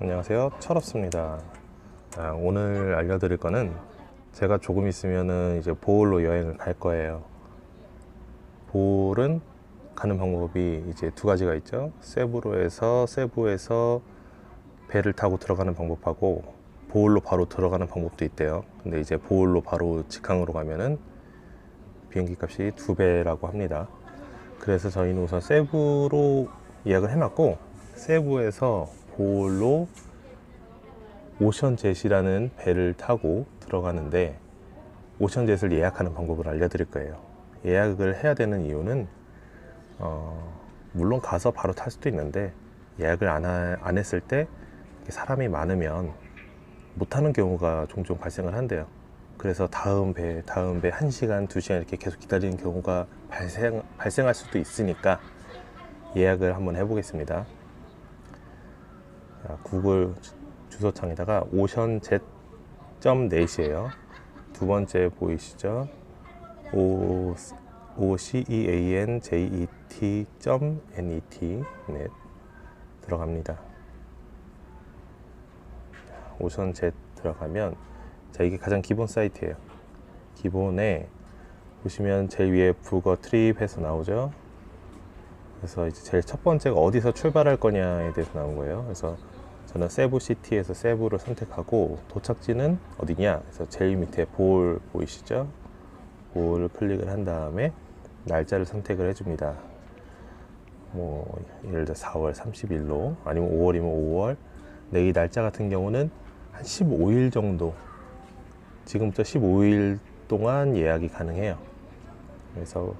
안녕하세요. 철없습니다. 아, 오늘 알려드릴 거는 제가 조금 있으면은 이제 보홀로 여행을 갈 거예요. 보홀은 가는 방법이 이제 두 가지가 있죠. 세부로에서 세부에서 배를 타고 들어가는 방법하고 보홀로 바로 들어가는 방법도 있대요. 근데 이제 보홀로 바로 직항으로 가면은 비행기 값이 두 배라고 합니다. 그래서 저희는 우선 세부로 예약을 해놨고 세부에서 보홀로 오션 젯이라는 배를 타고 들어가는데 오션 젯을 예약하는 방법을 알려드릴 거예요. 예약을 해야 되는 이유는 어, 물론 가서 바로 탈 수도 있는데 예약을 안, 하- 안 했을 때 사람이 많으면 못 타는 경우가 종종 발생을 한대요. 그래서 다음 배, 다음 배 1시간, 2시간 이렇게 계속 기다리는 경우가 발생, 발생할 수도 있으니까 예약을 한번 해보겠습니다. 자, 구글 주- 주소창에다가 오션젯.net이에요. 두 번째 보이시죠? O O C E A N J E T N E T net 들어갑니다. 오션젯 들어가면 자 이게 가장 기본 사이트예요. 기본에 보시면 제일 위에 북어 트립 해서 나오죠. 그래서 이제 제일 첫 번째가 어디서 출발할 거냐에 대해서 나온 거예요. 그래서 저는 세부 시티에서 세부를 선택하고 도착지는 어디냐? 그래서 제일 밑에 볼 보이시죠? 볼을 클릭을 한 다음에 날짜를 선택을 해줍니다. 뭐 예를 들어 4월 30일로 아니면 5월이면 5월. 근데 이 날짜 같은 경우는 한 15일 정도 지금부터 15일 동안 예약이 가능해요. 그래서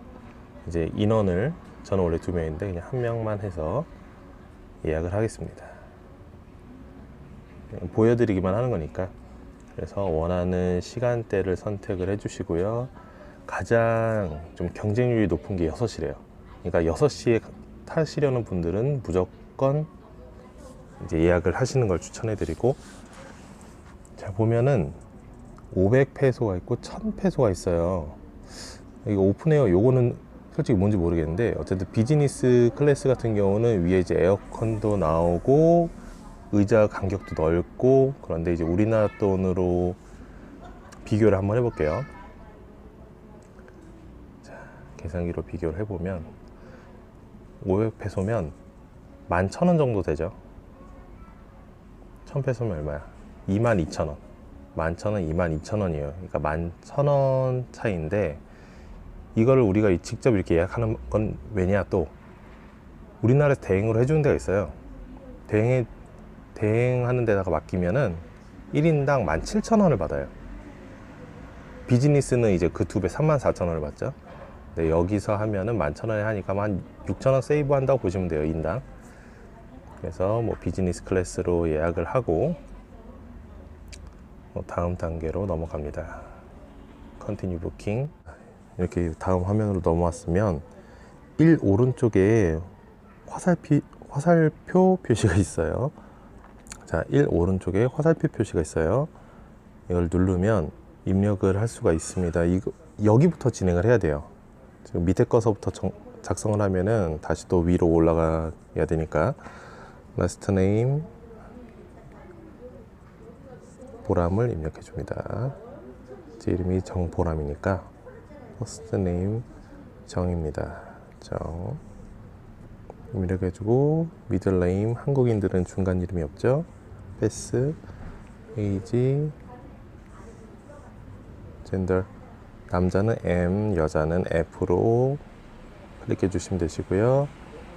이제 인원을 저는 원래 두 명인데 그냥 한 명만 해서 예약을 하겠습니다. 보여드리기만 하는 거니까. 그래서 원하는 시간대를 선택을 해주시고요. 가장 좀 경쟁률이 높은 게 6시래요. 그러니까 6시에 타시려는 분들은 무조건 이제 예약을 하시는 걸 추천해 드리고, 자, 보면은 500페소가 있고 1000페소가 있어요. 이거 오픈에어 요거는 솔직히 뭔지 모르겠는데 어쨌든 비즈니스 클래스 같은 경우는 위에 이제 에어컨도 나오고 의자 간격도 넓고 그런데 이제 우리나라 돈으로 비교를 한번 해볼게요. 자, 계산기로 비교를 해보면 500페소면 11,000원 정도 되죠. 1000페소면 얼마야? 22,000원. 11,000원, 22,000원이에요. 그러니까 11,000원 차이인데 이거를 우리가 이- 직접 이렇게 예약하는 건 왜냐 또 우리나라에서 대행으로 해주는 데가 있어요. 대행에 대행하는 데다가 맡기면은 1인당 17,000원을 받아요. 비즈니스는 이제 그 두 배 34,000원을 받죠. 근데 여기서 하면은 11,000원에 하니까 한 6,000원 세이브 한다고 보시면 돼요, 인당. 그래서 뭐 비즈니스 클래스로 예약을 하고 뭐 다음 단계로 넘어갑니다. 컨티뉴 부킹. 이렇게 다음 화면으로 넘어왔으면 1 오른쪽에 화살피, 화살표 표시가 있어요. 자, 1 오른쪽에 화살표 표시가 있어요. 이걸 누르면 입력을 할 수가 있습니다. 이거, 여기부터 진행을 해야 돼요. 지금 밑에 거서부터 정- 작성을 하면은 다시 또 위로 올라가야 되니까 last name 보람을 입력해 줍니다. 제 이름이 정보람이니까 퍼스트 네임 정입니다. 정 입력해주고 미들 네임 한국인들은 중간 이름이 없죠. 패스 에이지 젠더 남자는 M 여자는 F로 클릭해 주시면 되시고요.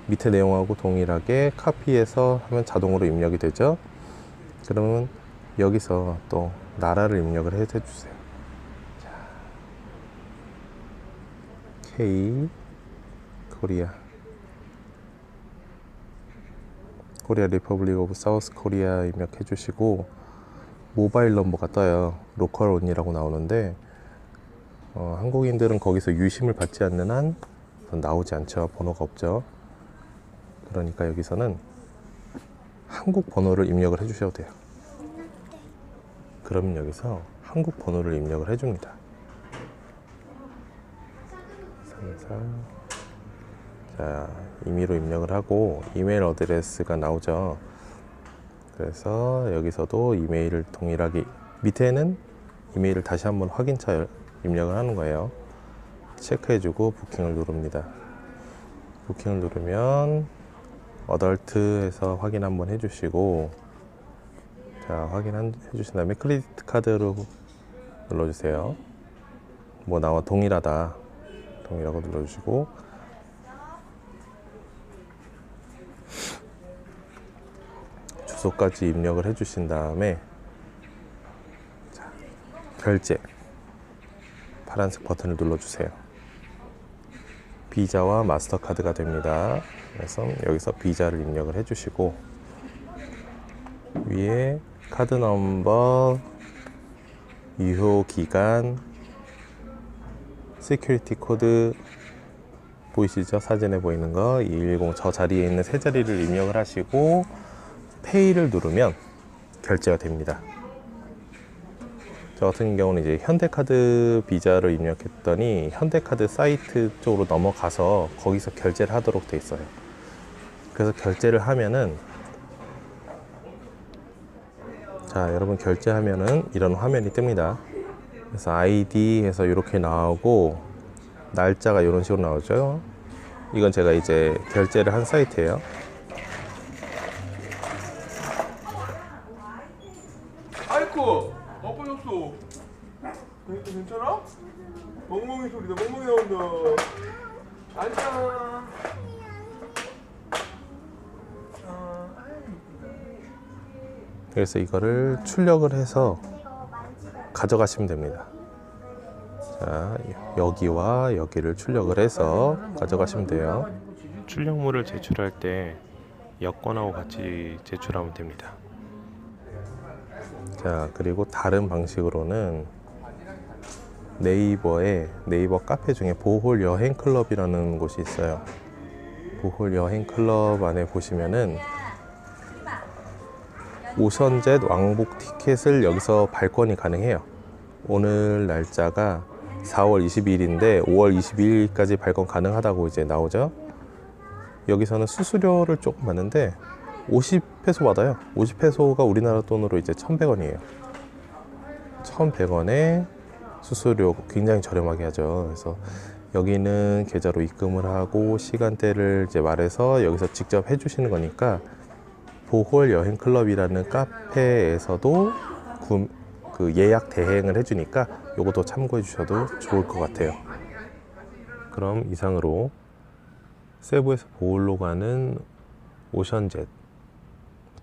밑에 내용하고 동일하게 카피해서 하면 자동으로 입력이 되죠. 그러면 여기서 또 나라를 입력을 해 주세요. K 코리아 코리아 리퍼블릭 오브 사우스 코리아 입력해 주시고 모바일 넘버가 떠요. 로컬 온이라고 나오는데 어, 한국인들은 거기서 유심을 받지 않는 한 나오지 않죠. 번호가 없죠. 그러니까 여기서는 한국 번호를 입력을 해 주셔도 돼요. 그러면 여기서 한국 번호를 입력을 해 줍니다 34 자, 임의로 입력을 하고 이메일 어드레스가 나오죠. 그래서 여기서도 이메일을 동일하게 밑에는 이메일을 다시 한번 확인차 입력을 하는 거예요. 체크해주고 부킹을 누릅니다. 부킹을 누르면 어덜트해서 확인 한번 해주시고 자 확인해 주신 다음에 크레디트 카드로 눌러주세요. 뭐 나와 동일하다 동일하고 눌러주시고 주소까지 입력을 해주신 다음에 자, 결제 파란색 버튼을 눌러주세요. 비자와 마스터카드가 됩니다. 그래서 여기서 비자를 입력을 해주시고 위에 카드 넘버, 유효 기간, 시큐리티 코드 보이시죠? 사진에 보이는 거 210 저 자리에 있는 세 자리를 입력을 하시고 페이를 누르면 결제가 됩니다. 저 같은 경우는 이제 현대카드 비자를 입력했더니 현대카드 사이트 쪽으로 넘어가서 거기서 결제를 하도록 돼 있어요. 그래서 결제를 하면은 자 여러분 결제하면은 이런 화면이 뜹니다. 그래서 아이디 해서 이렇게 나오고 날짜가 이런 식으로 나오죠. 이건 제가 이제 결제를 한 사이트예요. 아이쿠 엎어졌어 괜- 괜찮아? 멍멍이 소리다 멍멍이 나온다 앉아 어, 그래서 이거를 출력을 해서 가져가시면 됩니다. 자, 여기와 여기를 출력을 해서 가져가시면 돼요. 출력물을 제출할 때 여권하고 같이 제출하면 됩니다. 자, 그리고 다른 방식으로는 네이버에 네이버 카페 중에 보홀 여행 클럽이라는 곳이 있어요. 보홀 여행 클럽 안에 보시면은 오션젯 왕복 티켓을 여기서 발권이 가능해요. 오늘 날짜가 4월 22일인데 5월 22일까지 발권 가능하다고 이제 나오죠. 여기서는 수수료를 조금 받는데 50페소 받아요. 50페소가 우리나라 돈으로 이제 1,100원이에요. 1,100원에 수수료 굉장히 저렴하게 하죠. 그래서 여기는 계좌로 입금을 하고 시간대를 이제 말해서 여기서 직접 해주시는 거니까 보홀 여행 클럽이라는 카페에서도 구- 그 예약 대행을 해주니까 요것도 참고해 주셔도 좋을 것 같아요. 그럼 이상으로 세부에서 보홀로 가는 오션젯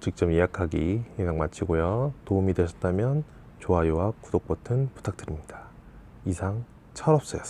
직접 예약하기 이상 마치고요. 도움이 되셨다면 좋아요와 구독 버튼 부탁드립니다. 이상 철없어였습니다.